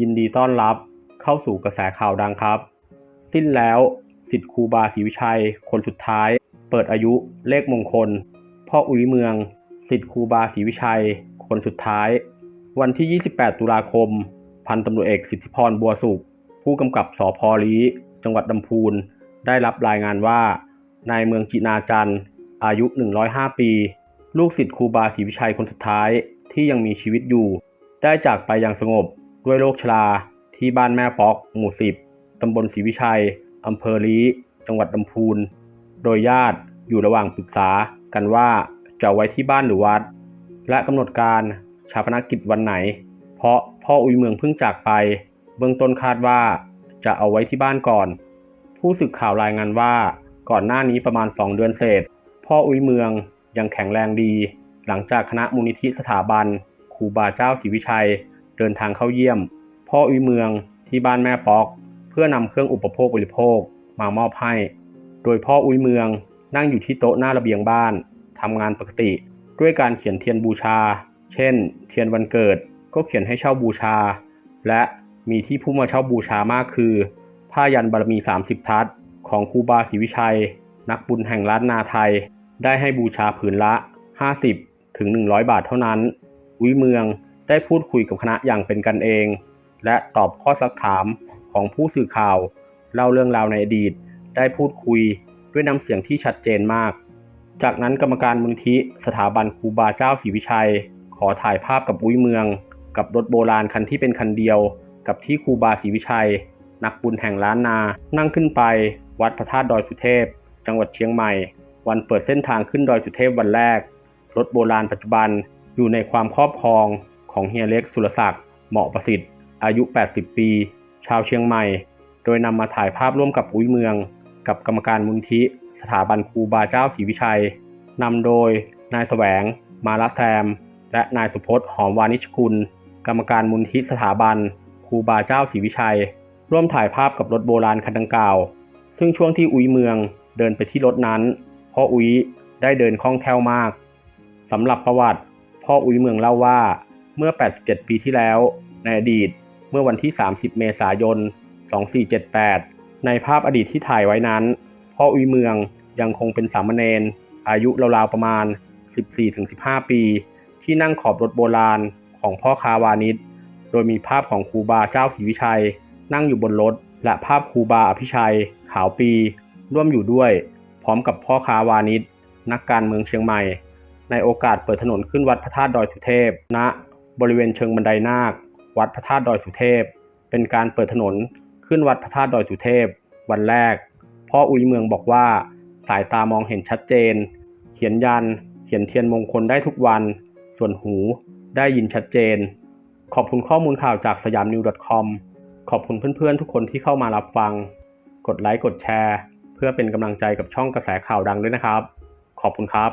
ยินดีต้อนรับเข้าสู่กระแสข่าวดังครับ สิ้นแล้วสิทธิ์ครูบาศรีวิชัย คนสุดท้าย เปิดอายุเลขมงคล พ่ออุ้ยเมือง สิทธิ์ครูบาศรีวิชัย คนสุดท้าย วันที่ 28 ตุลาคม พันตำรวจเอกสิทธิพรบัวสุข ผู้กำกับสพลีจังหวัดลำพูน ได้รับรายงานว่า นายเมืองจินาจันทร์ อายุ 105 ปี ลูกศิษย์ครูบาศรีวิชัยคนสุดท้ายที่ยังมีชีวิตอยู่ ได้จากไปอย่างสงบ ด้วยโรคชรา ที่บ้านแม่ปอก หมู่10ตำบลศรีวิชัย อำเภอลีจังหวัดลำพูน โดยญาติอยู่ระหว่างปรึกษากันว่าจะไว้ที่บ้านหรือวัด และกำหนดการชาปนกิจวันไหน เพราะพ่ออุยเมืองเพิ่งจากไป เบื้องต้นคาดว่าจะเอาไว้ที่บ้านก่อน ผู้สื่อข่าวรายงานว่าก่อนหน้านี้ประมาณ 2 เดือนเศษ พ่ออุ้ยเมืองยังแข็งแรงดี หลังจากคณะมูลนิธิสถาบันครูบาเจ้าศรีวิชัย ดินทางเข้าเยี่ยม พ่ออุยเมืองที่บ้านแม่ป๊อก เพื่อนำเครื่องอุปโภคบริโภคมามอบให้ โดยพ่ออุ้ยเมืองนั่งอยู่ที่โต๊ะหน้าระเบียงบ้านทำงานปกติ ด้วยการเขียนเทียนบูชา เช่น เทียนวันเกิดก็เขียนให้เช่าบูชา และมีที่ผู้มาเช่าบูชามากคือ ผ้ายันบารมี 30 ทัศของครูบาศรีวิชัย นักบุญแห่งล้านนาไทย ได้ให้บูชาผืนละ 50 ถึง 100 บาทเท่านั้น วิเมือง ได้พูดคุยกับคณะอย่างเป็นกันเอง และตอบข้อสักถามของผู้สื่อข่าวเล่าเรื่องราวในอดีต ได้พูดคุยด้วยน้ำเสียงที่ชัดเจนมาก จากนั้นกรรมการมูลนิธิสถาบันครูบาเจ้าศรีวิชัย ขอถ่ายภาพกับอุ้ยเมือง กับรถโบราณคันที่เป็นคันเดียว กับที่ครูบาศรีวิชัย นักบุญแห่งล้านนา นั่งขึ้นไป วัดพระธาตุดอยสุเทพ จังหวัดเชียงใหม่ วันเปิดเส้นทางขึ้นดอยสุเทพวันแรก รถโบราณปัจจุบันอยู่ในความครอบครอง ของเฮียเล็กสุรศักดิ์เหมาะประสิทธิ์ อายุ 80 ปี ชาวเชียงใหม่ โดยนำมาถ่ายภาพร่วมกับอุ้ยเมือง กับกรรมการมูลที่สถาบันครูบาเจ้าศรีวิชัยนำโดย นายแสวง มาละแซม และนายสุพจน์หอมวานิชกุล กรรมการมูลที่สถาบันครูบาเจ้าศรีวิชัย ร่วมถ่ายภาพกับรถโบราณคันดังกล่าว ซึ่งช่วงที่อุ้ยเมืองเดินไปที่รถนั้นพ่ออุ้ยได้เดินคล่องแคล่วมากสำหรับประวัติ พ่ออุ้ยเมืองเล่าว่า เมื่อ 87 ปีที่แล้ว ในอดีต เมื่อวันที่ 30 เมษายน 2478 ในภาพอดีตที่ถ่ายไว้นั้น พ่ออุ้ยเมืองยังคงเป็นสามเณรอายุราวๆประมาณ 14-15 ปี ที่นั่งขอบรถโบราณของพ่อคาวานิชโดยมีภาพของครูบาเจ้าศรีวิชัย นั่งอยู่บนรถ และภาพครูบาอภิชัย ขาวปี ร่วมอยู่ด้วย พร้อมกับพ่อค้าวานิชนักการเมืองเชียงใหม่ ในโอกาสเปิดถนนขึ้นวัดพระธาตุดอยสุเทพณ บริเวณเชิงบันไดนาค วัดพระธาตุดอยสุเทพ เป็นการเปิดถนนขึ้นวัดพระธาตุดอยสุเทพ วันแรก พ่ออุ้ยเมืองบอกว่า สายตามองเห็นชัดเจน เขียนยัน เขียนเทียนมงคลได้ทุกวัน ส่วนหูได้ยินชัดเจน ขอบคุณข้อมูลข่าวจากสยามนิว .com ขอบคุณเพื่อนๆ ทุกคนที่เข้ามารับฟัง กดไลค์กดแชร์ เพื่อเป็นกำลังใจกับช่องกระแสข่าวดังด้วยนะครับ ขอบคุณครับ